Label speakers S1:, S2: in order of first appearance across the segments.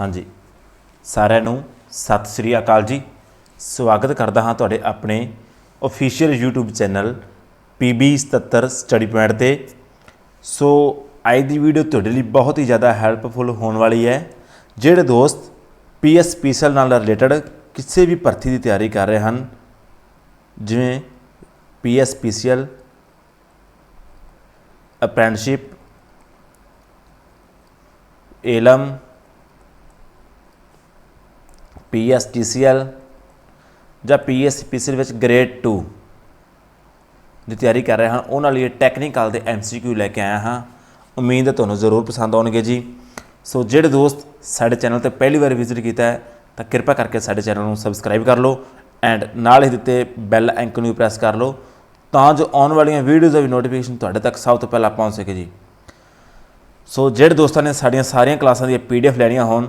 S1: ਹਾਂਜੀ। ਸਾਰਿਆਂ ਨੂੰ ਸਤਿ ਸ੍ਰੀ ਅਕਾਲ ਜੀ। ਸਵਾਗਤ ਕਰਦਾ ਹਾਂ ਤੁਹਾਡੇ ਆਪਣੇ official YouTube channel PB77 study point ਤੇ। ਸੋ, ਅੱਜ ਦੀ ਵੀਡੀਓ ਤੁਹਾਡੇ ਲਈ ਬਹੁਤ ਹੀ ਜ਼ਿਆਦਾ ਹੈਲਪਫੁਲ ਹੋਣ ਵਾਲੀ ਹੈ। ਜਿਹੜੇ ਦੋਸਤ PSPCL ਨਾਲ ਰਿਲੇਟਡ ਕਿਸੇ ਵੀ ਭਰਤੀ ਦੀ ਤਿਆਰੀ ਕਰ ਰਹੇ ਹਨ, ਜਿਵੇਂ PSPCL ਅਪ੍ਰੈਂਟਿਸਸ਼ਿਪ ਏਲਮ PSTCL ਜਾਂ PSPCL ਵਿੱਚ ਗ੍ਰੇਡ 2 ਦੀ ਤਿਆਰੀ ਕਰ ਰਹੇ ਹਨ ਉਹਨਾਂ ਲਈ ਟੈਕਨੀਕਲ ਦੇ MCQ ਲੈ ਕੇ ਆਇਆ ਹਾਂ। ਉਮੀਦ ਹੈ ਤੁਹਾਨੂੰ ਜ਼ਰੂਰ ਪਸੰਦ ਆਉਣਗੇ ਜੀ। ਸੋ ਜਿਹੜੇ ਦੋਸਤ ਸਾਡੇ ਚੈਨਲ ਤੇ ਪਹਿਲੀ ਵਾਰ ਵਿਜ਼ਿਟ ਕੀਤਾ ਹੈ, ਤਾਂ ਕਿਰਪਾ ਕਰਕੇ ਸਾਡੇ ਚੈਨਲ ਨੂੰ ਸਬਸਕ੍ਰਾਈਬ ਕਰ ਲਓ ਐਂਡ ਨਾਲ ਹੀ ਦਿੱਤੇ ਬੈਲ ਆਈਕਨ ਨੂੰ ਪ੍ਰੈਸ ਕਰ ਲਓ ਤਾਂ ਜੋ ਆਉਣ ਵਾਲੀਆਂ ਵੀਡੀਓਜ਼ ਦਾ ਵੀ ਨੋਟੀਫਿਕੇਸ਼ਨ ਤੁਹਾਡੇ ਤੱਕ ਸਭ ਤੋਂ ਪਹਿਲਾਂ ਪਹੁੰਚ ਸਕੇ ਜੀ। ਸੋ ਜਿਹੜੇ ਦੋਸਤਾਂ ਨੇ ਸਾਡੀਆਂ ਸਾਰੀਆਂ ਕਲਾਸਾਂ ਦੀਆਂ ਪੀਡੀਐਫ ਲੈਣੀਆਂ ਹੋਣ,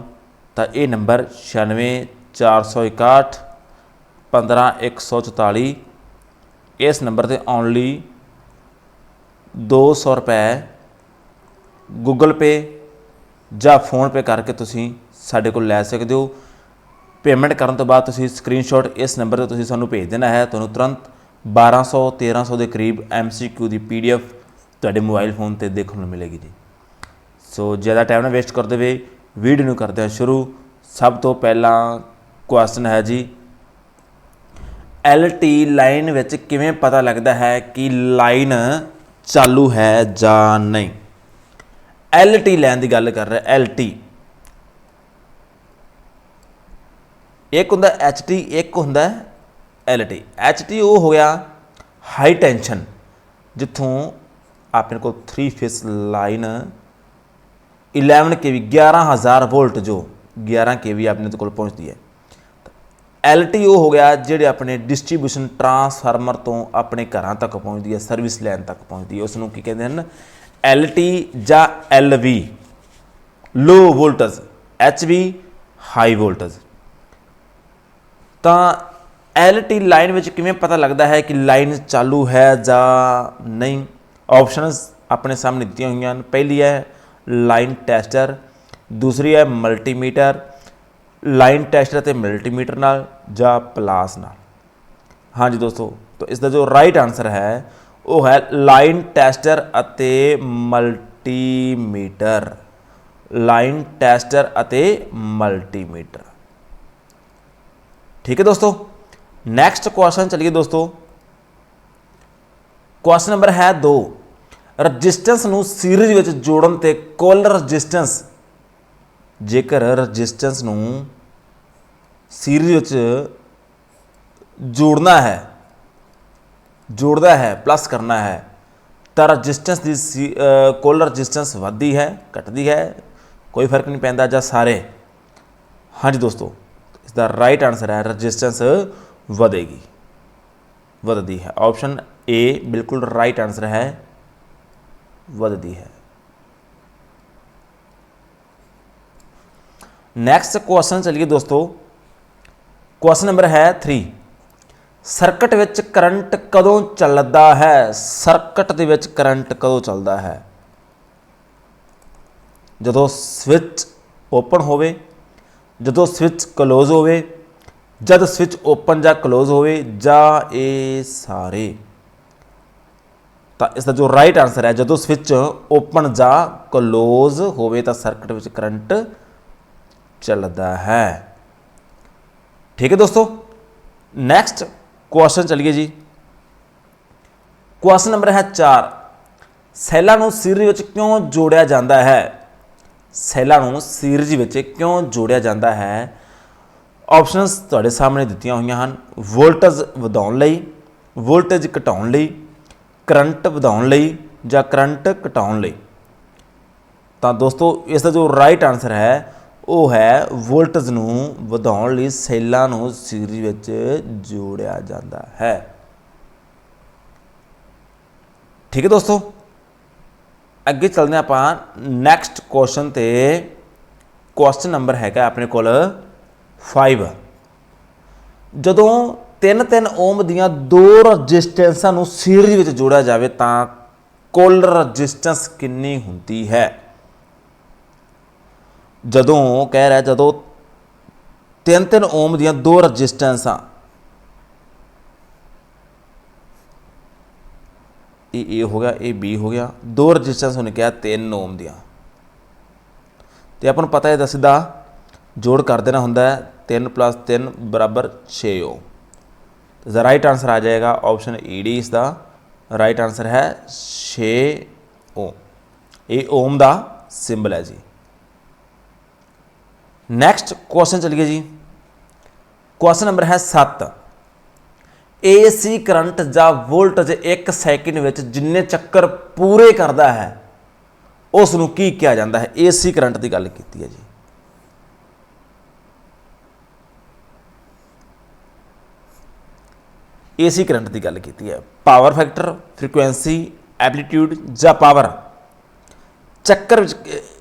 S1: ਤਾਂ ਇਹ ਨੰਬਰ 96461 15144 ਇਸ ਨੰਬਰ ਤੇ ਆਉਣ ਓਨਲੀ 200 ਰੁਪਏ ਗੂਗਲ ਪੇ ਜਾਂ ਫੋਨ ਪੇ ਕਰਕੇ ਤੁਸੀਂ ਸਾਡੇ ਕੋਲ ਲੈ ਸਕਦੇ ਹੋ। ਪੇਮੈਂਟ ਕਰਨ ਤੋਂ ਬਾਅਦ ਤੁਸੀਂ ਸਕਰੀਨਸ਼ਾਟ ਇਸ ਨੰਬਰ ਤੇ ਤੁਸੀਂ ਸਾਨੂੰ ਭੇਜ ਦੇਣਾ ਹੈ। ਤੁਹਾਨੂੰ ਤੁਰੰਤ 1200 1300 ਦੇ ਕਰੀਬ MCQ ਦੀ PDF ਤੁਹਾਡੇ ਮੋਬਾਈਲ ਫੋਨ ਤੇ ਦੇਖਣ ਨੂੰ ਮਿਲੇਗੀ ਜੀ। ਸੋ ਜ਼ਿਆਦਾ ਟਾਈਮ ਨਾ ਵੇਸਟ ਕਰਦੇ ਹੋਏ ਵੀਡੀਓ ਨੂੰ ਕਰਦੇ ਹਾਂ ਸ਼ੁਰੂ। ਸਭ ਤੋਂ ਪਹਿਲਾਂ ਕੁਐਸਚਨ ਹੈ ਜੀ। LT ਲਾਈਨ ਵਿੱਚ ਕਿਵੇਂ ਪਤਾ ਲੱਗਦਾ ਹੈ ਕਿ ਲਾਈਨ ਚਾਲੂ ਹੈ ਜਾਂ ਨਹੀਂ? LT ਲਾਈਨ ਦੀ ਗੱਲ ਕਰ ਰਿਹਾ LT ਇੱਕ ਹੁੰਦਾ HT ਇੱਕ ਹੁੰਦਾ LT HT ਉਹ ਹੋ ਗਿਆ ਹਾਈ ਟੈਂਸ਼ਨ ਜਿੱਥੋਂ ਆਪਣੇ ਕੋਲ 3 ਫੇਸ ਲਾਈਨ 11 kV 11000 ਵੋਲਟ ਜੋ 11 kV ਆਪਣੇ ਕੋਲ ਪਹੁੰਚਦੀ ਹੈ। LT ਉਹ ਹੋ ਗਿਆ ਜਿਹੜੇ ਆਪਣੇ ਡਿਸਟ੍ਰੀਬਿਊਸ਼ਨ ਟਰਾਂਸਫਾਰਮਰ ਤੋਂ ਆਪਣੇ ਘਰਾਂ ਤੱਕ ਪਹੁੰਚਦੀ ਹੈ, ਸਰਵਿਸ ਲਾਈਨ ਤੱਕ ਪਹੁੰਚਦੀ ਹੈ। ਉਸ ਨੂੰ ਕੀ ਕਹਿੰਦੇ ਹਨ? LT ਜਾਂ LV low voltage HV high voltage ਤਾਂ LT ਲਾਈਨ ਵਿੱਚ ਕਿਵੇਂ ਪਤਾ ਲੱਗਦਾ ਹੈ ਕਿ ਲਾਈਨ ਚਾਲੂ ਹੈ ਜਾਂ ਨਹੀਂ? ਆਪਸ਼ਨਸ ਆਪਣੇ ਸਾਹਮਣੇ ਦਿੱਤੀਆਂ ਹੋਈਆਂ ਹਨ। ਪਹਿਲੀ ਹੈ ਲਾਈਨ ਟੈਸਟਰ, ਦੂਸਰੀ ਹੈ ਮਲਟੀਮੀਟਰ ਲਾਈਨ ਟੈਸਟਰ ਅਤੇ ਮਲਟੀਮੀਟਰ ਨਾਲ ਜਾਂ ਪਲਾਸ ਨਾਲ। ਹਾਂਜੀ ਦੋਸਤੋ, ਤਾਂ ਇਸ ਦਾ ਜੋ ਰਾਈਟ ਆਨਸਰ ਹੈ, ਉਹ ਹੈ ਲਾਈਨ ਟੈਸਟਰ ਅਤੇ ਮਲਟੀਮੀਟਰ। ਲਾਈਨ ਟੈਸਟਰ ਅਤੇ ਮਲਟੀਮੀਟਰ। ਠੀਕ ਹੈ ਦੋਸਤੋ? ਨੈਕਸਟ ਕੁਐਸਚਨ ਚਲਿਏ ਦੋਸਤੋ। ਕੁਐਸਚਨ ਨੰਬਰ ਹੈ 2 ਰੈਜ਼ਿਸਟੈਂਸ ਨੂੰ ਸੀਰੀਜ਼ ਵਿੱਚ ਜੋੜਨ ਤੇ ਕੁੱਲ ਰੈਜ਼ਿਸਟੈਂਸ ਜੇਕਰ ਰੈਜ਼ਿਸਟੈਂਸ ਨੂੰ ਸੀਰੀਜ਼ ਵਿੱਚ ਜੋੜਨਾ ਹੈ ਜੋੜਦਾ ਹੈ ਪਲੱਸ ਕਰਨਾ ਹੈ ਤਾਂ ਰੈਜ਼ਿਸਟੈਂਸ ਦੀ ਸੀ- ਅ, ਕੁੱਲ ਰੈਜ਼ਿਸਟੈਂਸ ਵੱਧਦੀ ਹੈ ਘਟਦੀ ਹੈ ਕੋਈ ਫ਼ਰਕ ਨਹੀਂ ਪੈਂਦਾ ਜਾਂ ਸਾਰੇ। ਹਾਂਜੀ ਦੋਸਤੋ ਇਸ ਦਾ ਰਾਈਟ ਆਨਸਰ ਹੈ ਰੈਜ਼ਿਸਟੈਂਸ ਵਧੇਗੀ ਵਧਦੀ ਹੈ। ਆਪਸ਼ਨ ਏ ਬਿਲਕੁਲ ਰਾਈਟ ਆਨਸਰ ਹੈ ਵਧਦੀ ਹੈ। ਨੈਕਸਟ ਕੁਐਸਚਨ ਚਲਿਏ ਦੋਸਤੋ। ਕੁਐਸਚਨ ਨੰਬਰ ਹੈ 3 ਸਰਕਟ ਵਿੱਚ ਕਰੰਟ ਕਦੋਂ ਚੱਲਦਾ ਹੈ? ਸਰਕਟ ਦੇ ਵਿੱਚ ਕਰੰਟ ਕਦੋਂ ਚੱਲਦਾ ਹੈ? ਜਦੋਂ ਸਵਿਚ ਓਪਨ ਹੋਵੇ, ਜਦੋਂ ਸਵਿਚ ਕਲੋਜ਼ ਹੋਵੇ, ਜਦ ਸਵਿਚ ਓਪਨ ਜਾਂ ਕਲੋਜ਼ ਹੋਵੇ, ਜਾਂ ਇਹ ਸਾਰੇ। ਤਾਂ ਇਸ ਦਾ ਜੋ ਰਾਈਟ ਆਨਸਰ ਹੈ, ਜਦੋਂ ਸਵਿਚ ਓਪਨ ਜਾਂ ਕਲੋਜ਼ ਹੋਵੇ, ਤਾਂ ਸਰਕਟ ਵਿੱਚ ਕਰੰਟ ਚੱਲਦਾ ਹੈ। ਠੀਕ ਹੈ ਦੋਸਤੋ ਨੈਕਸਟ ਕੁਐਸਚਨ ਚਲਿਏ ਜੀ। ਕੁਐਸਚਨ ਨੰਬਰ ਹੈ 4 ਸੈੱਲਾਂ ਨੂੰ ਸੀਰੀਜ਼ ਵਿੱਚ ਕਿਉਂ ਜੋੜਿਆ ਜਾਂਦਾ ਹੈ? ਸੈੱਲਾਂ ਨੂੰ ਸੀਰੀਜ਼ ਵਿੱਚ ਕਿਉਂ ਜੋੜਿਆ ਜਾਂਦਾ ਹੈ? ਆਪਸ਼ਨਸ ਤੁਹਾਡੇ ਸਾਹਮਣੇ ਦਿੱਤੀਆਂ ਹੋਈਆਂ ਹਨ। ਵੋਲਟੇਜ ਵਧਾਉਣ ਲਈ ਵੋਲਟੇਜ ਘਟਾਉਣ ਲਈ ਕਰੰਟ ਵਧਾਉਣ ਲਈ ਜਾਂ ਕਰੰਟ ਘਟਾਉਣ ਲਈ। ਤਾਂ ਦੋਸਤੋ, ਇਸ ਦਾ ਜੋ ਰਾਈਟ ਆਨਸਰ ਹੈ ਉਹ ਹੈ ਵੋਲਟੇਜ ਨੂੰ ਵਧਾਉਣ ਲਈ ਸੈੱਲਾਂ ਨੂੰ ਸੀਰੀਜ਼ ਵਿੱਚ ਜੋੜਿਆ ਜਾਂਦਾ ਹੈ। ਠੀਕ ਹੈ ਦੋਸਤੋ? ਅੱਗੇ ਚੱਲਦੇ ਹਾਂ ਆਪਾਂ ਨੈਕਸਟ ਕੁਐਸਚਨ ਤੇ। ਕੁਐਸਚਨ ਨੰਬਰ ਹੈਗਾ ਆਪਣੇ ਕੋਲ 5 ਜਦੋਂ 3-3 ਓਮ ਦੀਆਂ ਦੋ ਰੈਜ਼ਿਸਟੈਂਸਾਂ ਨੂੰ ਸੀਰੀਜ਼ ਵਿੱਚ ਜੋੜਿਆ ਜਾਵੇ ਤਾਂ ਕੁੱਲ ਰੈਜ਼ਿਸਟੈਂਸ ਕਿੰਨੀ ਹੁੰਦੀ ਹੈ? ਜਦੋਂ ਕਹਿ ਰਿਹਾ, ਜਦੋਂ 3-3 ਓਮ ਦੀਆਂ ਦੋ ਰੈਜ਼ਿਸਟੈਂਸਾਂ। ਇਹ ਏ ਹੋ ਗਿਆ, ਇਹ ਬੀ ਹੋ ਗਿਆ। ਦੋ ਰੈਜ਼ਿਸਟੈਂਸ ਉਹਨੇ ਕਿਹਾ 3 ਓਮ ਦੀਆਂ। ਤੇ ਆਪਾਂ ਨੂੰ ਪਤਾ ਹੈ ਦਾ ਸਿੱਧਾ ਜੋੜ ਕਰ ਦੇਣਾ ਹੁੰਦਾ ਹੈ 3 3 ਬਰਾਬਰ 6 ਓਮ। ਦਾ ਰਾਈਟ ਆਨਸਰ ਆ ਜਾਏਗਾ ਆਪਸ਼ਨ ਈ ਡੀ ਇਸ ਦਾ। ਰਾਈਟ ਆਨਸਰ ਹੈ 6 ਓਮ। ਇਹ ਓਮ ਦਾ ਸਿੰਬਲ ਹੈ ਜੀ। ਨੈਕਸਟ ਕੁਐਸਚਨ ਚਲੀਏ ਜੀ। ਕੁਐਸਚਨ ਨੰਬਰ ਹੈ 7 ਏਸੀ ਕਰੰਟ ਜਾਂ ਵੋਲਟੇਜ 1 ਸੈਕਿੰਡ ਵਿੱਚ ਜਿੰਨੇ ਚੱਕਰ ਪੂਰੇ ਕਰਦਾ ਹੈ ਉਸ ਨੂੰ ਕੀ ਕਿਹਾ ਜਾਂਦਾ ਹੈ? ਏਸੀ ਕਰੰਟ ਦੀ ਗੱਲ ਕੀਤੀ ਹੈ ਜੀ। ਏਸੀ ਕਰੰਟ ਦੀ ਗੱਲ ਕੀਤੀ ਹੈ। ਪਾਵਰ ਫੈਕਟਰ ਫ੍ਰੀਕੁਐਂਸੀ ਐਪਲੀਟਿਊਡ ਜਾਂ ਪਾਵਰ ਚੱਕਰ ਵਿੱਚ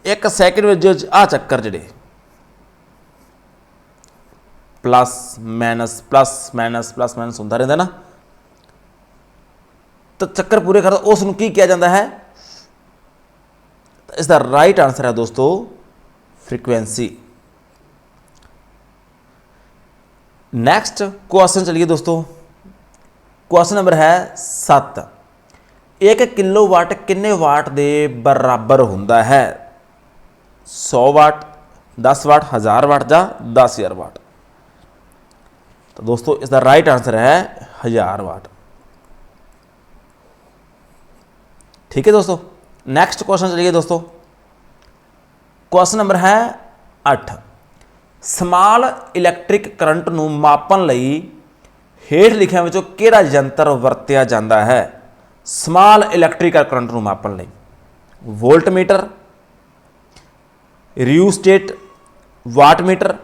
S1: 1 ਸੈਕਿੰਡ ਵਿੱਚ ਜੋ ਆ ਚੱਕਰ ਜਿਹੜੇ plus minus plus minus plus minus ਹੁੰਦਾ ਰਹਿੰਦਾ ਨਾ। ਤਾਂ ਚੱਕਰ ਪੂਰੇ ਕਰਦਾ, ਉਸ ਨੂੰ ਕੀ ਕਿਹਾ ਜਾਂਦਾ ਹੈ? ਤਾਂ ਇਸ ਦਾ ਰਾਈਟ ਆਨਸਰ ਹੈ ਦੋਸਤੋ ਫ੍ਰੀਕੁਐਂਸੀ ਨੈਕਸਟ ਕੁਐਸਚਨ ਚਲਿਏ ਦੋਸਤੋ। ਕੁਐਸਚਨ ਨੰਬਰ ਹੈ 7 1 ਕਿਲੋਵਾਟ ਕਿੰਨੇ ਵਾਟ ਦੇ ਬਰਾਬਰ ਹੁੰਦਾ ਹੈ? 100 ਵਾਟ 10 ਵਾਟ 1000 ਵਾਟ ਜਾਂ 10000 ਵਾਟ ਤਾਂ ਦੋਸਤੋ ਇਸ ਦਾ ਰਾਈਟ ਆਨਸਰ ਹੈ 1000 ਵਾਟ ਠੀਕ ਹੈ ਦੋਸਤੋ ਨੈਕਸਟ ਕੁਐਸਚਨ ਚਲਿਏ ਦੋਸਤੋ ਕੁਐਸਚਨ ਨੰਬਰ ਹੈ 8 ਸਮਾਲ ਇਲੈਕਟ੍ਰਿਕ ਕਰੰਟ ਨੂੰ ਮਾਪਣ ਲਈ ਹੇਠ ਲਿਖਿਆਂ ਵਿੱਚੋਂ ਕਿਹੜਾ ਯੰਤਰ ਵਰਤਿਆ ਜਾਂਦਾ ਹੈ ਸਮਾਲ ਇਲੈਕਟ੍ਰੀਕਲ ਕਰੰਟ ਨੂੰ ਮਾਪਣ ਲਈ ਵੋਲਟਮੀਟਰ ਰਿਊਸਟੇਟ ਵਾਟਮੀਟਰ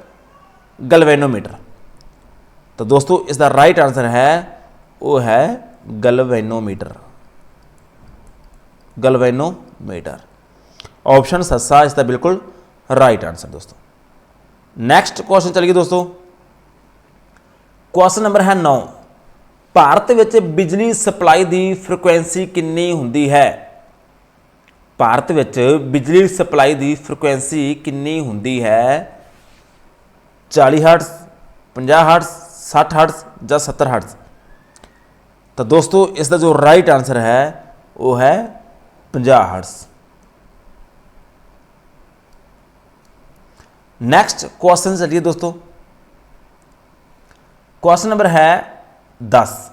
S1: ਗਲਵੈਨੋਮੀਟਰ ਤਾਂ ਦੋਸਤੋ ਇਸ ਦਾ ਰਾਈਟ ਆਨਸਰ ਹੈ, ਉਹ ਹੈ ਗਲਵੈਨੋਮੀਟਰ ਗਲਵੈਨੋਮੀਟਰ ਆਪਸ਼ਨ ਸੱਸਾ ਇਸ ਦਾ ਬਿਲਕੁਲ ਰਾਈਟ ਆਨਸਰ ਦੋਸਤੋ। ਨੈਕਸਟ ਕੁਐਸਚਨ ਚਲੀਏ ਦੋਸਤੋ। ਕੁਐਸਚਨ ਨੰਬਰ ਹੈ 9 ਭਾਰਤ ਵਿੱਚ ਬਿਜਲੀ ਸਪਲਾਈ ਦੀ ਫ੍ਰੀਕੁਐਂਸੀ ਕਿੰਨੀ ਹੁੰਦੀ ਹੈ? ਭਾਰਤ ਵਿੱਚ ਬਿਜਲੀ ਸਪਲਾਈ ਦੀ ਫ੍ਰੀਕੁਐਂਸੀ ਕਿੰਨੀ ਹੁੰਦੀ ਹੈ? 40 ਹਰਟਜ਼ 50 ਹਰਟਜ਼ 60 ਹਰਟਜ਼ ਜਾਂ 70 ਹਰਟਜ਼। ਤਾਂ ਦੋਸਤੋ, ਇਸ ਦਾ ਜੋ ਰਾਈਟ ਆਨਸਰ ਹੈ, ਉਹ ਹੈ 50 ਹਰਟਜ਼। ਨੈਕਸਟ ਕੁਐਸਚਨ ਚੱਲੀਏ ਦੋਸਤੋ। ਕੁਐਸਚਨ ਨੰਬਰ ਹੈ 10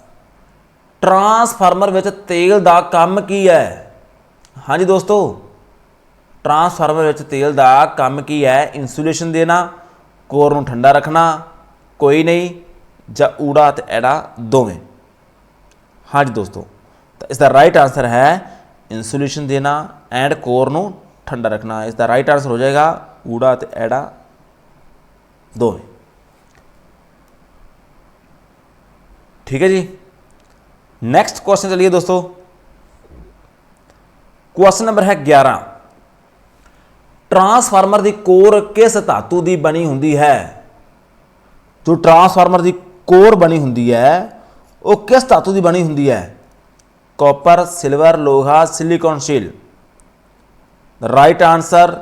S1: ਟਰਾਂਸਫਾਰਮਰ ਵਿੱਚ ਤੇਲ ਦਾ ਕੰਮ ਕੀ ਹੈ? ਹਾਂਜੀ ਦੋਸਤੋ ਟਰਾਂਸਫਾਰਮਰ ਵਿੱਚ ਤੇਲ ਦਾ ਕੰਮ ਕੀ ਹੈ? ਇਨਸੂਲੇਸ਼ਨ ਦੇਣਾ, ਕੋਰ ਨੂੰ ਠੰਡਾ ਰੱਖਣਾ, ਕੋਈ ਨਹੀਂ। ਜਾਂ ਊੜਾ ਤੇ ਐੜਾ ਦੋਵੇਂ। ਹਾਂਜੀ ਦੋਸਤੋ, ਤਾਂ ਇਸ ਦਾ ਰਾਈਟ ਆਨਸਰ ਹੈ ਇਨਸੂਲੇਸ਼ਨ ਦੇਣਾ ਐਂਡ ਕੋਰ ਨੂੰ ਠੰਡਾ ਰੱਖਣਾ। ਇਸ ਦਾ ਰਾਈਟ ਆਨਸਰ ਹੋ ਜਾਏਗਾ ਊੜਾ ਤੇ ਐੜਾ ਦੋਵੇਂ। ਠੀਕ ਹੈ ਜੀ? ਨੈਕਸਟ ਕੁਐਸਚਨ ਚਲਿਏ ਦੋਸਤੋ। ਕੁਐਸਚਨ ਨੰਬਰ ਹੈ 11 ਟਰਾਂਸਫਾਰਮਰ ਦੀ ਕੋਰ ਕਿਸ ਧਾਤੂ ਦੀ ਬਣੀ ਹੁੰਦੀ ਹੈ? ਜੋ ਟਰਾਂਸਫਾਰਮਰ ਦੀ ਕੋਰ ਬਣੀ ਹੁੰਦੀ ਹੈ, ਉਹ ਕਿਸ ਧਾਤੂ ਦੀ ਬਣੀ ਹੁੰਦੀ ਹੈ? ਕਾਪਰ ਸਿਲਵਰ ਲੋਹਾ silicon steel right answer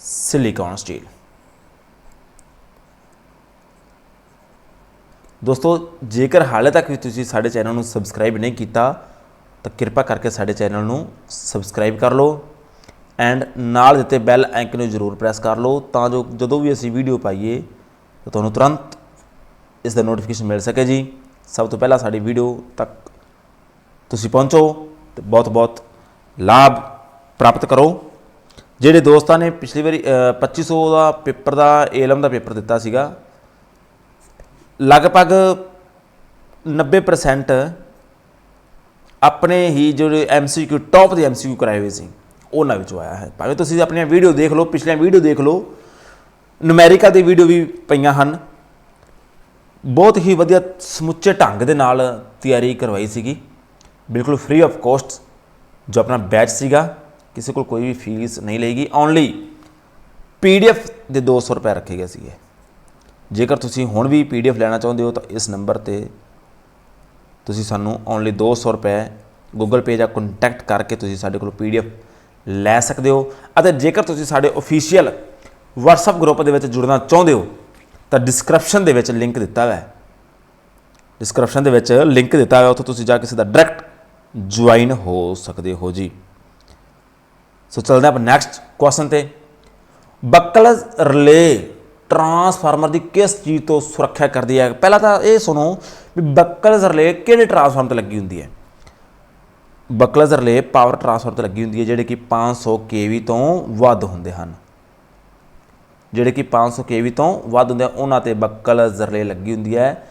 S1: silicon steel ਦੋਸਤੋ, ਜੇਕਰ ਹਾਲੇ ਤੱਕ ਵੀ ਤੁਸੀਂ ਸਾਡੇ ਚੈਨਲ ਨੂੰ ਸਬਸਕ੍ਰਾਈਬ ਨਹੀਂ ਕੀਤਾ, ਤਾਂ ਕਿਰਪਾ ਕਰਕੇ ਸਾਡੇ ਚੈਨਲ ਨੂੰ ਸਬਸਕ੍ਰਾਈਬ ਕਰ ਲਓ ਐਂਡ ਨਾਲ ਦਿੱਤੇ ਬੈਲ ਆਈਕਨ ਨੂੰ ਜ਼ਰੂਰ ਪ੍ਰੈਸ ਕਰ ਲਓ ਤਾਂ ਜੋ ਜਦੋਂ ਵੀ ਅਸੀਂ ਵੀਡੀਓ ਪਾਈਏ, ਤਾਂ ਤੁਹਾਨੂੰ ਤੁਰੰਤ ਇਸ ਦਾ ਨੋਟੀਫਿਕੇਸ਼ਨ ਮਿਲ ਸਕੇ ਜੀ। ਸਭ ਤੋਂ ਪਹਿਲਾਂ ਸਾਡੀ ਵੀਡੀਓ ਤੱਕ ਤੁਸੀਂ ਪਹੁੰਚੋ ਤੇ ਬਹੁਤ ਬਹੁਤ ਲਾਭ ਪ੍ਰਾਪਤ ਕਰੋ। ਜਿਹੜੇ ਦੋਸਤਾਂ ਨੇ ਪਿਛਲੀ ਵਾਰੀ ਅ, 2500 ਦਾ ਪੇਪਰ ਦਾ ਏਲਮ ਦਾ ਪੇਪਰ ਦਿੱਤਾ ਸੀਗਾ ਲਗਭਗ 90% ਆਪਣੇ ਹੀ ਜਿਹੜੇ ਐਮਸੀਕਿਊ ਟੌਪ ਦੇ ਐਮਸੀਕਿਊ ਕਰਾਏ ਹੋਏ ਸੀ ਉਹਨਾਂ ਵਿੱਚੋਂ ਆਇਆ ਹੈ। ਭਾਵੇਂ ਤੁਸੀਂ ਆਪਣੀਆਂ ਵੀਡੀਓ ਦੇਖ ਲਓ ਪਿਛਲੀਆਂ ਵੀਡੀਓ ਦੇਖ ਲਓ ਨੂਮੈਰੀਕਲ ਦੀ ਵੀਡੀਓ ਵੀ ਪਈਆਂ ਹਨ। ਬਹੁਤ ਹੀ ਵਧੀਆ ਸਮੁੱਚੇ ਢੰਗ ਦੇ ਨਾਲ ਤਿਆਰੀ ਕਰਵਾਈ ਸੀਗੀ। ਬਿਲਕੁਲ ਫ੍ਰੀ ਆਫ ਕੋਸਟ ਜੋ ਆਪਣਾ ਬੈਚ ਸੀਗਾ, ਕਿਸੇ ਕੋਲ ਕੋਈ ਵੀ ਫੀਸ ਨਹੀਂ ਲਏਗੀ ਓਨਲੀ ਪੀਡੀਐਫ ਦੇ 200 ਰੁਪਏ ਰੱਖੇ ਗਏ ਸੀਗੇ। ਜੇਕਰ ਤੁਸੀਂ ਹੁਣ ਵੀ ਪੀਡੀਐਫ ਲੈਣਾ ਚਾਹੁੰਦੇ ਹੋ, ਤਾਂ ਇਸ ਨੰਬਰ ਤੇ ਤੁਸੀਂ ਸਾਨੂੰ ਓਨਲੀ 200 ਰੁਪਏ ਗੂਗਲ ਪੇ ਜਾਂ ਕੰਟੈਕਟ ਕਰਕੇ ਤੁਸੀਂ ਸਾਡੇ ਕੋਲ ਪੀਡੀਐਫ ਲੈ ਸਕਦੇ ਹੋ। ਅਤੇ ਜੇਕਰ ਤੁਸੀਂ ਸਾਡੇ ਅਫੀਸ਼ੀਅਲ WhatsApp ਗਰੁੱਪ ਦੇ ਵਿੱਚ ਜੁੜਨਾ ਚਾਹੁੰਦੇ ਹੋ ਤਾਂ ਡਿਸਕ੍ਰਿਪਸ਼ਨ ਦੇ ਵਿੱਚ ਲਿੰਕ ਦਿੱਤਾ ਹੋਇਆ ਹੈ। ਡਿਸਕ੍ਰਿਪਸ਼ਨ ਦੇ ਵਿੱਚ ਲਿੰਕ ਦਿੱਤਾ ਹੋਇਆ, ਉੱਥੇ ਤੁਸੀਂ ਜਾ ਕੇ ਸਿੱਧਾ ਡਾਇਰੈਕਟ ਜੁਆਇਨ ਹੋ ਸਕਦੇ ਹੋ ਜੀ। ਸੋ ਚੱਲਦੇ ਹਾਂ ਆਪਾਂ ਨੈਕਸਟ ਕੁਐਸਚਨ ਤੇ। ਬਕਲ ਰਿਲੇ ਟਰਾਂਸਫਾਰਮਰ ਦੀ ਕਿਸ ਚੀਜ਼ ਤੋਂ ਸੁਰੱਖਿਆ ਕਰਦੀ ਹੈ? ਪਹਿਲਾਂ ਤਾਂ ਇਹ ਸੁਣੋ ਵੀ ਬਕਲ ਰਿਲੇ ਕਿਹੜੇ ਟਰਾਂਸਫਾਰਮਰ ਤੇ ਲੱਗੀ ਹੁੰਦੀ ਹੈ। ਬਕਲਜ਼ ਰਿਲੇ ਪਾਵਰ ਟਰਾਂਸਫਰ ਤੇ ਲੱਗੀ ਹੁੰਦੀ ਹੈ, ਜਿਹੜੇ ਕਿ 500 kV ਤੋਂ ਵੱਧ ਹੁੰਦੇ ਹਨ। ਜਿਹੜੇ ਕਿ 500 kV ਤੋਂ ਵੱਧ ਹੁੰਦੇ ਆ, ਉਹਨਾਂ ਤੇ ਬੱਕਲ ਜ਼ਰਲੇ ਲੱਗੀ ਹੁੰਦੀ ਹੈ।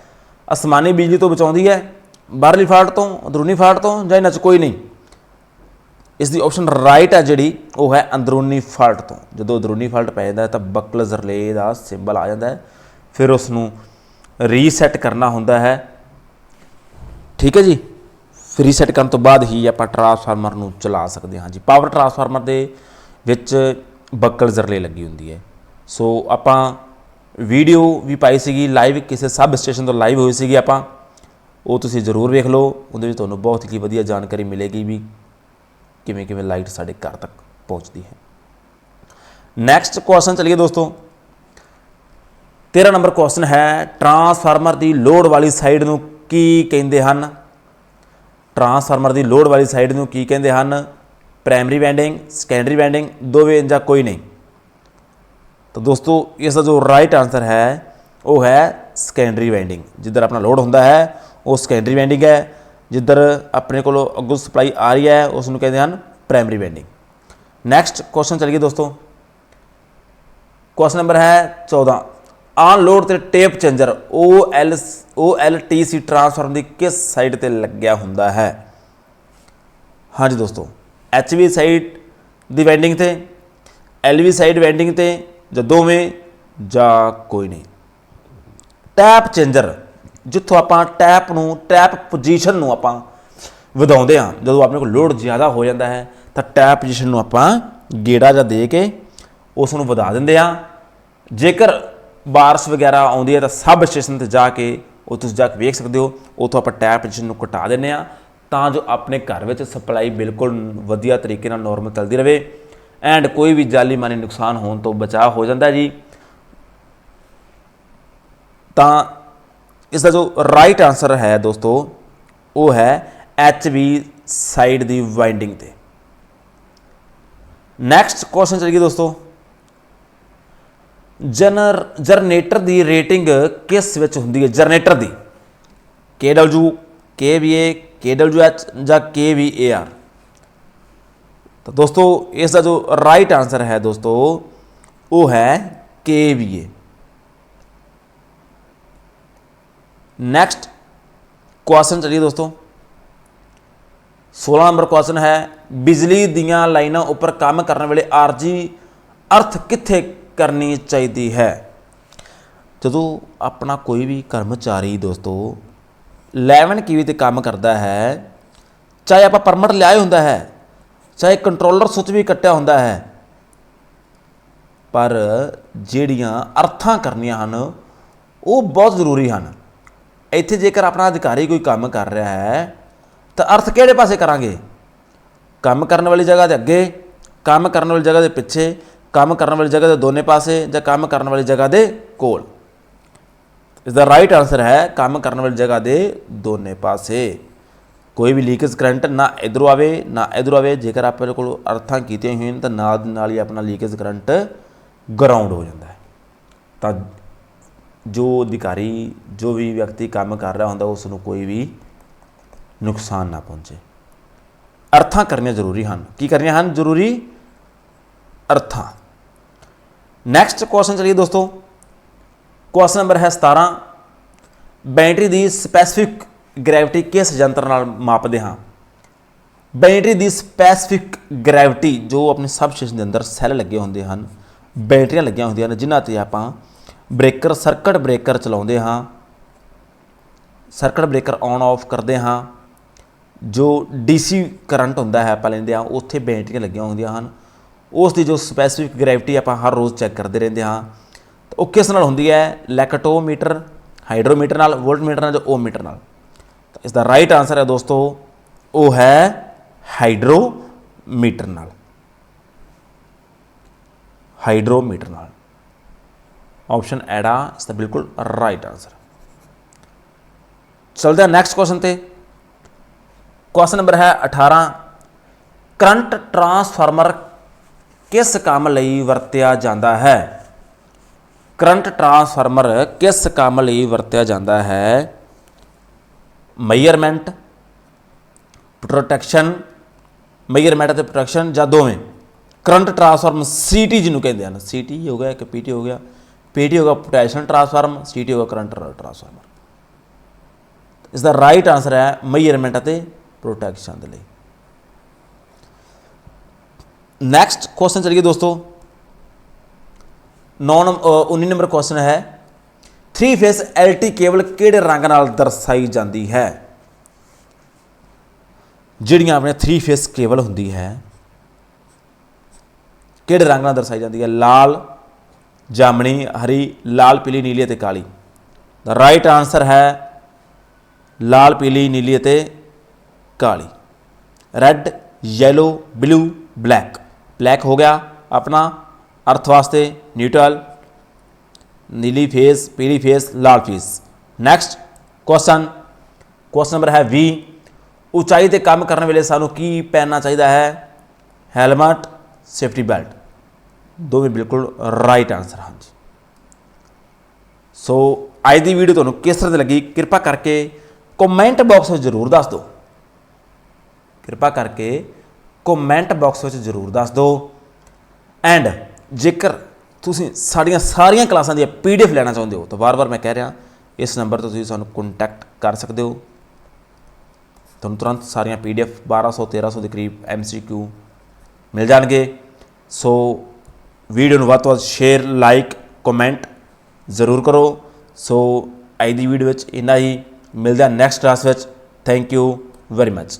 S1: ਅਸਮਾਨੀ ਬਿਜਲੀ ਤੋਂ ਬਚਾਉਂਦੀ ਹੈ। ਬਾਹਰਲੀ ਫਾਲਟ ਤੋਂ, ਅੰਦਰੂਨੀ ਫਾਲਟ ਤੋਂ ਜਾਂ ਇਹਨਾਂ 'ਚ ਕੋਈ ਨਹੀਂ? ਇਸ ਦੀ ਆਪਸ਼ਨ ਰਾਈਟ ਹੈ ਜਿਹੜੀ, ਉਹ ਹੈ ਅੰਦਰੂਨੀ ਫਾਲਟ ਤੋਂ। ਜਦੋਂ ਅੰਦਰੂਨੀ ਫਾਲਟ ਪੈ ਜਾਂਦਾ ਤਾਂ ਬਕਲਜ਼ ਜ਼ਰਲੇ ਦਾ ਸਿੰਬਲ ਆ ਜਾਂਦਾ ਹੈ। ਫਿਰ ਉਸ ਨੂੰ ਰੀਸੈਟ ਕਰਨਾ ਹੁੰਦਾ ਹੈ। ਠੀਕ ਹੈ ਜੀ? ਫਿਰ ਰੀਸੈਟ ਕਰਨ ਤੋਂ ਬਾਅਦ ਹੀ ਆਪਾਂ ਟਰਾਂਸਫਾਰਮਰ ਨੂੰ ਚਲਾ ਸਕਦੇ ਹਾਂ ਜੀ। ਪਾਵਰ ਟਰਾਂਸਫਾਰਮਰ ਦੇ ਵਿੱਚ ਬਕਲਜ਼ ਜ਼ਰਲੇ ਲੱਗੀ ਹੁੰਦੀ ਹੈ। ਸੋ ਆਪਾਂ ਵੀਡੀਓ ਵੀ ਪਾਈ ਸੀਗੀ ਲਾਈਵ ਕਿਸੇ ਸਬ ਸਟੇਸ਼ਨ ਤੋਂ ਲਾਈਵ ਹੋਈ ਸੀਗੀ ਆਪਾਂ। ਉਹ ਤੁਸੀਂ ਜ਼ਰੂਰ ਵੇਖ ਲਓ, ਉਹਦੇ ਵਿੱਚ ਤੁਹਾਨੂੰ ਬਹੁਤ ਹੀ ਵਧੀਆ ਜਾਣਕਾਰੀ ਮਿਲੇਗੀ ਵੀ ਕਿਵੇਂ ਕਿਵੇਂ ਲਾਈਟ ਸਾਡੇ ਘਰ ਤੱਕ ਪਹੁੰਚਦੀ ਹੈ। ਨੈਕਸਟ ਕੁਐਸਚਨ ਚਲਿਏ ਦੋਸਤੋ। 13 ਨੰਬਰ ਕੁਐਸਚਨ ਹੈ ਟਰਾਂਸਫਾਰਮਰ ਦੀ ਲੋਡ ਵਾਲੀ ਸਾਈਡ ਨੂੰ ਕੀ ਕਹਿੰਦੇ ਹਨ? ਟਰਾਂਸਫਾਰਮਰ ਦੀ ਲੋਡ ਵਾਲੀ ਸਾਈਡ ਨੂੰ ਕੀ ਕਹਿੰਦੇ ਹਨ? ਪ੍ਰਾਇਮਰੀ ਵੈਂਡਿੰਗ ਸੈਕੰਡਰੀ ਵੈਂਡਿੰਗ ਦੋਵੇਂ ਜਾਂ ਕੋਈ ਨਹੀਂ? ਤਾਂ ਦੋਸਤੋ ਇਸ ਦਾ ਜੋ ਰਾਈਟ ਆਨਸਰ ਹੈ, ਉਹ ਹੈ ਸੈਕੰਡਰੀ ਵੈਂਡਿੰਗ ਜਿੱਧਰ ਆਪਣਾ ਲੋਡ ਹੁੰਦਾ ਹੈ, ਉਹ ਸੈਕੰਡਰੀ ਵੈਂਡਿੰਗ ਹੈ। ਜਿੱਧਰ ਆਪਣੇ ਕੋਲ ਅੱਗੋਂ ਸਪਲਾਈ ਆ ਰਹੀ ਹੈ ਉਸ ਨੂੰ ਕਹਿੰਦੇ ਹਨ ਪ੍ਰਾਇਮਰੀ ਵੈਂਡਿੰਗ ਨੈਕਸਟ ਕੁਐਸਚਨ ਚਲੀਏ ਦੋਸਤੋ। ਕੁਐਸਚਨ ਨੰਬਰ ਹੈ 14 ਆਨ ਲੋਡ ਤੇ tap changer OL OLTC transformer ਦੀ ਕਿਸ ਸਾਈਡ ਤੇ ਲੱਗਿਆ ਹੁੰਦਾ ਹੈ? ਹਾਂਜੀ ਦੋਸਤੋ HV ਸਾਈਡ ਦੀ ਵੈਂਡਿੰਗ ਤੇ LV ਸਾਈਡ ਵੈਂਡਿੰਗ ਤੇ ਜਾਂ ਦੋਵੇਂ ਜਾਂ ਕੋਈ ਨਹੀਂ। ਟੈਪ ਚੇਂਜਰ ਜਿੱਥੋਂ ਆਪਾਂ ਟੈਪ ਨੂੰ ਟੈਪ ਪੋਜੀਸ਼ਨ ਨੂੰ ਆਪਾਂ ਵਧਾਉਂਦੇ ਹਾਂ। ਜਦੋਂ ਆਪਣੇ ਕੋਲ ਲੋਡ ਜ਼ਿਆਦਾ ਹੋ ਜਾਂਦਾ ਹੈ, ਤਾਂ ਟੈਪ ਪੋਜੀਸ਼ਨ ਨੂੰ ਆਪਾਂ ਗੇੜਾ ਜਾਂ ਦੇ ਕੇ ਉਸ ਨੂੰ ਵਧਾ ਦਿੰਦੇ ਹਾਂ। ਜੇਕਰ ਬਾਰਸ ਵਗੈਰਾ ਆਉਂਦੀ ਹੈ, ਤਾਂ ਸਬ ਸਟੇਸ਼ਨ ਤੇ ਜਾ ਕੇ ਉਹ ਤੁਸੀਂ ਜਾ ਕੇ ਵੇਖ ਸਕਦੇ ਹੋ, ਉੱਥੋਂ ਆਪਾਂ ਟੈਪ ਪੋਜੀਸ਼ਨ ਨੂੰ ਘਟਾ ਦਿੰਦੇ ਹਾਂ, ਤਾਂ ਜੋ ਆਪਣੇ ਘਰ ਵਿੱਚ ਸਪਲਾਈ ਬਿਲਕੁਲ ਵਧੀਆ ਤਰੀਕੇ ਨਾਲ ਨਾਰਮਲ ਚੱਲਦੀ ਰਹੇ। ਐਂਡ ਕੋਈ ਵੀ ਜਾਲੀ ਮਾਨੀ ਨੁਕਸਾਨ ਹੋਣ ਤੋਂ ਬਚਾਅ ਹੋ ਜਾਂਦਾ ਜੀ, ਤਾਂ ਇਸ ਦਾ ਜੋ ਰਾਈਟ ਆਨਸਰ ਹੈ ਦੋਸਤੋ, ਉਹ ਹੈ HV ਸਾਈਡ ਦੀ ਵਾਈਂਡਿੰਗ ਤੇ। ਨੈਕਸਟ ਕੁਐਸਚਨ ਚਲੀਏ ਦੋਸਤੋ। ਜਨਰ ਜਨਰੇਟਰ ਦੀ ਰੇਟਿੰਗ ਕਿਸ ਵਿੱਚ ਹੁੰਦੀ ਹੈ? ਜਨਰੇਟਰ ਦੀ। KW KVA KWH ਜਾਂ KVAR ਤਾਂ ਦੋਸਤੋ, ਇਸ ਦਾ ਜੋ ਰਾਈਟ ਆਨਸਰ ਹੈ ਦੋਸਤੋ, ਉਹ ਹੈ KVA ਨੈਕਸਟ ਕੁਐਸਚਨ ਚਲੀਏ ਦੋਸਤੋ। 16 ਨੰਬਰ ਕੁਐਸਚਨ ਹੈ, ਬਿਜਲੀ ਦੀਆਂ ਲਾਈਨਾਂ ਉੱਪਰ ਕੰਮ ਕਰਨ ਵੇਲੇ ਆਰਜੀ ਅਰਥ ਕਿੱਥੇ ਕਰਨੀ ਚਾਹੀਦੀ ਹੈ? ਜਦੋਂ ਆਪਣਾ ਕੋਈ ਵੀ ਕਰਮਚਾਰੀ ਦੋਸਤੋ 11 ਕੀਵੀ ਤੇ ਕੰਮ ਕਰਦਾ ਹੈ, ਚਾਹੇ ਆਪਾਂ ਪਰਮਿਟ ਲਿਆਏ ਹੁੰਦਾ ਹੈ ਚਾਹੇ ਕੰਟਰੋਲਰ ਸੁੱਚ ਵੀ ਕੱਟਿਆ ਹੁੰਦਾ ਹੈ, ਪਰ ਜਿਹੜੀਆਂ ਅਰਥਾਂ ਕਰਨੀਆਂ ਹਨ, ਉਹ ਬਹੁਤ ਜ਼ਰੂਰੀ ਹਨ। ਇੱਥੇ ਜੇਕਰ ਆਪਣਾ ਅਧਿਕਾਰੀ ਕੋਈ ਕੰਮ ਕਰ ਰਿਹਾ ਹੈ, ਤਾਂ ਅਰਥ ਕਿਹੜੇ ਪਾਸੇ ਕਰਾਂਗੇ? ਕੰਮ ਕਰਨ ਵਾਲੀ ਜਗ੍ਹਾ ਦੇ ਅੱਗੇ, ਕੰਮ ਕਰਨ ਵਾਲੀ ਜਗ੍ਹਾ ਦੇ ਪਿੱਛੇ, ਕੰਮ ਕਰਨ ਵਾਲੀ ਜਗ੍ਹਾ ਦੇ ਦੋਨੇ ਪਾਸੇ, ਜਾਂ ਕੰਮ ਕਰਨ ਵਾਲੀ ਜਗ੍ਹਾ ਦੇ ਕੋਲ? ਇਸ ਦਾ ਰਾਈਟ ਆਨਸਰ ਹੈ, ਕੰਮ ਕਰਨ ਵਾਲੀ ਜਗ੍ਹਾ ਦੇ ਦੋਨੇ ਪਾਸੇ। ਕੋਈ ਵੀ ਲੀਕੇਜ ਕਰੰਟ ਨਾ ਇਧਰੋਂ ਆਵੇ, ਨਾ ਇਧਰੋਂ ਆਵੇ, ਜੇਕਰ ਆਪਣੇ ਕੋਲ ਅਰਥਾਂ ਕੀਤੀਆਂ ਹੋਈਆਂ ਨੇ, ਤਾਂ ਨਾਲ ਦੀ ਨਾਲ ਹੀ ਆਪਣਾ ਲੀਕੇਜ ਕਰੰਟ ਗਰਾਊਂਡ ਹੋ ਜਾਂਦਾ ਹੈ। ਤਾਂ ਜੋ ਅਧਿਕਾਰੀ, ਜੋ ਵੀ ਵਿਅਕਤੀ ਕੰਮ ਕਰ ਰਿਹਾ ਹੁੰਦਾ ਉਸ ਨੂੰ ਕੋਈ ਵੀ ਨੁਕਸਾਨ ਨਾ ਪਹੁੰਚੇ। ਅਰਥਾਂ ਕਰਨੀਆਂ ਜ਼ਰੂਰੀ ਹਨ। ਕੀ ਕਰਨੀਆਂ ਹਨ? ਜ਼ਰੂਰੀ ਅਰਥਾਂ। ਨੈਕਸਟ ਕੁਐਸਚਨ ਚਲੀਏ ਦੋਸਤੋ। ਕੁਐਸਚਨ ਨੰਬਰ ਹੈ 17 ਬੈਟਰੀ ਦੀ ਸਪੈਸੀਫਿਕ ਗ੍ਰੈਵਿਟੀ ਕਿਸ ਯੰਤਰ ਨਾਲ ਮਾਪਦੇ ਹਾਂ? ਬੈਟਰੀ ਦੀ ਸਪੈਸੀਫਿਕ ਗ੍ਰੈਵਿਟੀ ਜੋ ਆਪਣੇ ਸਬ ਸਟੇਸ਼ਨ ਦੇ ਅੰਦਰ ਸੈੱਲ ਲੱਗੇ ਹੁੰਦੇ ਹਨ ਬੈਟਰੀਆਂ ਲੱਗੀਆਂ ਹੁੰਦੀਆਂ ਨੇ ਜਿਨ੍ਹਾਂ ਤੇ ਆਪਾਂ ਬ੍ਰੇਕਰ ਸਰਕਟ ਬ੍ਰੇਕਰ ਚਲਾਉਂਦੇ ਹਾਂ। ਸਰਕਟ ਬ੍ਰੇਕਰ ਔਨ ਆਫ ਕਰਦੇ ਹਾਂ। ਜੋ ਡੀਸੀ ਕਰੰਟ ਹੁੰਦਾ ਹੈ ਆਪਾਂ ਲੈਂਦੇ ਹਾਂ, ਉੱਥੇ ਬੈਟਰੀਆਂ ਲੱਗੀਆਂ ਹੁੰਦੀਆਂ ਹਨ। ਉਸ ਦੀ ਜੋ ਸਪੈਸੀਫਿਕ ਗ੍ਰੈਵਿਟੀ ਆਪਾਂ ਹਰ ਰੋਜ਼ ਚੈੱਕ ਕਰਦੇ ਰਹਿੰਦੇ ਹਾਂ। ਤਾਂ ਉਹ ਕਿਸ ਨਾਲ ਹੁੰਦੀ ਹੈ? ਲੈਕਟੋਮੀਟਰ ਹਾਈਡਰੋਮੀਟਰ ਨਾਲ ਵੋਲਟਮੀਟਰ ਨਾਲ ਜਾਂ ਓਮੀਟਰ ਨਾਲ? ਇਸ ਦਾ ਰਾਈਟ ਆਨਸਰ ਹੈ ਦੋਸਤੋ, ਉਹ ਹੈ ਹਾਈਡਰੋਮੀਟਰ ਨਾਲ। ਹਾਈਡਰੋਮੀਟਰ ਨਾਲ। ਆਪਸ਼ਨ ਐਡਾ ਇਸ ਦਾ ਬਿਲਕੁਲ ਰਾਈਟ ਆਨਸਰ ਚਲਦੇ ਹਾਂ ਨੈਕਸਟ ਕੁਐਸਚਨ ਤੇ। ਕੁਐਸਚਨ ਨੰਬਰ ਹੈ 18 ਕਰੰਟ ਟਰਾਂਸਫਾਰਮਰ ਕਿਸ ਕੰਮ ਲਈ ਵਰਤਿਆ ਜਾਂਦਾ ਹੈ? ਕਰੰਟ ਟਰਾਂਸਫਾਰਮਰ ਕਿਸ ਕੰਮ ਲਈ ਵਰਤਿਆ ਜਾਂਦਾ ਹੈ? ਮੈਜ਼ਰਮੈਂਟ ਪ੍ਰੋਟੈਕਸ਼ਨ ਮੈਜ਼ਰਮੈਂਟ ਅਤੇ ਪ੍ਰੋਟੈਕਸ਼ਨ ਜਾਂ ਦੋਵੇਂ। ਕਰੰਟ ਟਰਾਂਸਫਾਰਮ ਸੀਟੀ ਜਿਹਨੂੰ ਕਹਿੰਦੇ ਹਨ। ਸੀਟੀ ਹੋ ਗਿਆ, ਇੱਕ ਪੀਟੀ ਹੋ ਗਿਆ। ਪੀਟੀ ਹੋ ਗਿਆ ਪੋਟੈਂਸ਼ੀਅਲ ਟਰਾਂਸਫਾਰਮ ਸੀਟੀ ਹੋ ਗਿਆ ਕਰੰਟ ਟਰਾਂਸਫਾਰਮਰ ਇਸ ਦਾ ਰਾਈਟ ਆਨਸਰ ਹੈ ਮੈਜ਼ਰਮੈਂਟ ਅਤੇ ਪ੍ਰੋਟੈਕਸ਼ਨ ਦੇ ਲਈ। ਨੈਕਸਟ ਕੁਐਸਚਨ ਚਲੀਏ ਦੋਸਤੋ। 9 19 ਨੰਬਰ ਕੁਐਸਚਨ ਹੈ 3 ਫੇਸ ਐਲਟੀ ਕੇਬਲ ਕਿਹੜੇ ਰੰਗ ਨਾਲ ਦਰਸਾਈ ਜਾਂਦੀ ਹੈ? ਜਿਹੜੀਆਂ ਆਪਣੇ 3 ਫੇਸ ਕੇਬਲ ਹੁੰਦੀ ਹੈ, ਕਿਹੜੇ ਰੰਗ ਨਾਲ ਦਰਸਾਈ ਜਾਂਦੀ ਹੈ? ਲਾਲ, ਜਾਮਣੀ, ਹਰੀ, ਲਾਲ, ਪੀਲੀ, ਨੀਲੀ ਅਤੇ ਕਾਲੀ। ਦਾ ਰਾਈਟ ਆਨਸਰ ਹੈ ਲਾਲ, ਪੀਲੀ, ਨੀਲੀ ਅਤੇ ਕਾਲੀ। Red yellow blue black black ਹੋ ਗਿਆ ਆਪਣਾ ਅਰਥ ਵਾਸਤੇ ਨਿਊਟਰਲ ਨੀਲੀ ਫੇਸ ਪੀਲੀ ਫੇਸ ਲਾਲ phase next question question number ਹੈ 20 ਉਚਾਈ ਤੇ ਕੰਮ ਕਰਨ ਵੇਲੇ ਸਾਨੂੰ ਕੀ ਪਹਿਨਣਾ ਚਾਹੀਦਾ ਹੈ? ਹੈਲਮਟ ਸੇਫਟੀ ਬੈਲਟ ਦੋਵੇਂ ਬਿਲਕੁਲ ਰਾਈਟ ਆਨਸਰ ਹਨ ਜੀ। ਸੋ ਅੱਜ ਦੀ ਵੀਡੀਓ ਤੁਹਾਨੂੰ ਕਿਸ ਤਰ੍ਹਾਂ ਦੀ ਲੱਗੀ? ਕਿਰਪਾ ਕਰਕੇ ਕਮੈਂਟ ਬਾਕਸ ਵਿੱਚ ਜ਼ਰੂਰ ਦੱਸ ਦਿਓ। ਕਿਰਪਾ ਕਰਕੇ ਕਮੈਂਟ ਬਾਕਸ ਵਿੱਚ ਜ਼ਰੂਰ ਦੱਸ ਦਿਓ। ਐਂਡ ਜੇਕਰ ਤੁਸੀਂ ਸਾਡੀਆਂ ਸਾਰੀਆਂ ਕਲਾਸਾਂ ਦੀ ਪੀਡੀਐਫ ਲੈਣਾ ਚਾਹੁੰਦੇ ਹੋ ਤਾਂ ਵਾਰ-ਵਾਰ ਮੈਂ ਕਹਿ ਰਿਹਾ, ਇਸ ਨੰਬਰ ਤੋਂ ਤੁਸੀਂ ਸਾਨੂੰ ਕੰਟੈਕਟ ਕਰ ਸਕਦੇ ਹੋ। ਤੁਹਾਨੂੰ ਤੁਰੰਤ ਸਾਰੀਆਂ ਪੀਡੀਐਫ 1200 1300 ਦੇ ਕਰੀਬ ਐਮਸੀਕਿਊ ਮਿਲ ਜਾਣਗੇ। ਸੋ ਵੀਡੀਓ ਨੂੰ ਵੱਧ ਤੋਂ ਵੱਧ ਸ਼ੇਅਰ ਲਾਈਕ ਕਮੈਂਟ ਜ਼ਰੂਰ ਕਰੋ। ਸੋ ਅੱਜ ਦੀ ਵੀਡੀਓ ਵਿੱਚ ਇੰਨਾ ਹੀ। ਮਿਲਦਾ ਨੈਕਸਟ ਕਲਾਸ ਵਿੱਚ। Thank you very much